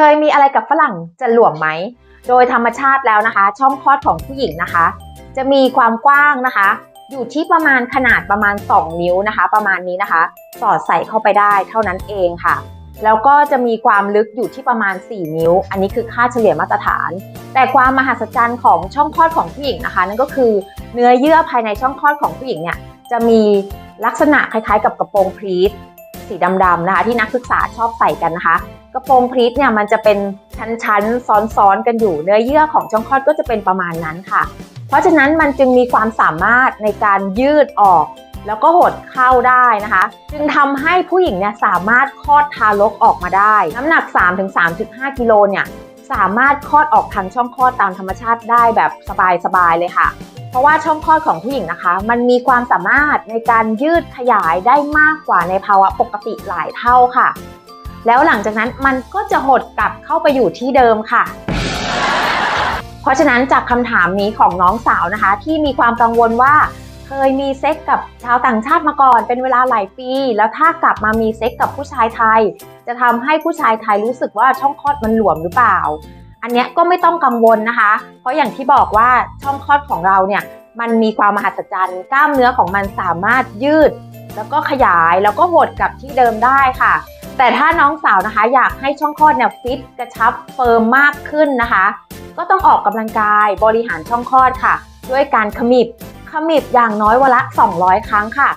เคยมีอะไรกับฝรั่งจะหลวมไหม โดยธรรมชาติแล้วนะคะ ช่องคลอดของผู้หญิงนะคะ จะมีความกว้างนะคะ อยู่ที่ประมาณขนาดประมาณ 2 นิ้วนะคะ ประมาณนี้นะคะ สอดใส่เข้าไปได้เท่านั้นเองค่ะ แล้วก็จะมีความลึกอยู่ที่ประมาณ 4 นิ้ว อันนี้คือค่าเฉลี่ยมาตรฐาน แต่ความมหัศจรรย์ของช่องคลอดของผู้หญิงนะคะ นั่นก็คือเนื้อเยื่อภายในช่องคลอดของผู้หญิงเนี่ยจะมีลักษณะคล้ายๆ กับกระโปรงพรีทสีดำๆนะคะ ที่นักศึกษาชอบใส่กันนะคะ กระโปรงพรีทเนี่ยมันจะเป็นชั้นๆ ซ้อนๆ กันอยู่ เนื้อเยื่อของช่องคลอดก็จะเป็นประมาณนั้นค่ะ เพราะฉะนั้นมันจึงมีความสามารถในการยืดออก แล้วก็หดเข้าได้นะคะ จึงทำให้ผู้หญิงเนี่ยสามารถคลอดทารกออกมาได้ น้ำหนัก 3-3.5 กิโลเนี่ยสามารถคลอดออกทางช่องคลอดตามธรรมชาติได้แบบสบายๆเลยค่ะ เพราะว่าช่องคลอดของผู้หญิงนะคะ มันมีความสามารถในการยืดขยายได้มากกว่าในภาวะปกติหลายเท่าค่ะ แล้วหลังจากนั้นมันก็จะหดกลับเข้าไปอยู่ที่เดิมค่ะ เพราะฉะนั้นจากคำถามนี้ของน้องสาวนะคะ ที่มีความกังวลว่าเคยมีเซ็กกับชาวต่างชาติมาก่อน เป็นเวลาหลายปี แล้วถ้ากลับมามีเซ็กกับผู้ชายไทย จะทำให้ผู้ชายไทยรู้สึกว่าช่องคลอดมันหลวมหรือเปล่า อันเนี้ยก็ไม่ต้องกังวลนะคะ เพราะอย่างที่บอกว่าช่องคลอดของเราเนี่ยมันมีความมหัศจรรย์กล้ามเนื้อของมันสามารถยืด แล้วก็ขยายแล้วก็หดกลับที่เดิมได้ค่ะ แต่ถ้าน้องสาวนะคะอยากให้ช่องคลอดเนี่ยฟิตกระชับเฟิร์มมากขึ้นนะคะ ก็ต้องออกกำลังกายบริหารช่องคลอดค่ะ ด้วยการขมิบขมิบอย่างน้อยวันละ 200 ครั้งค่ะ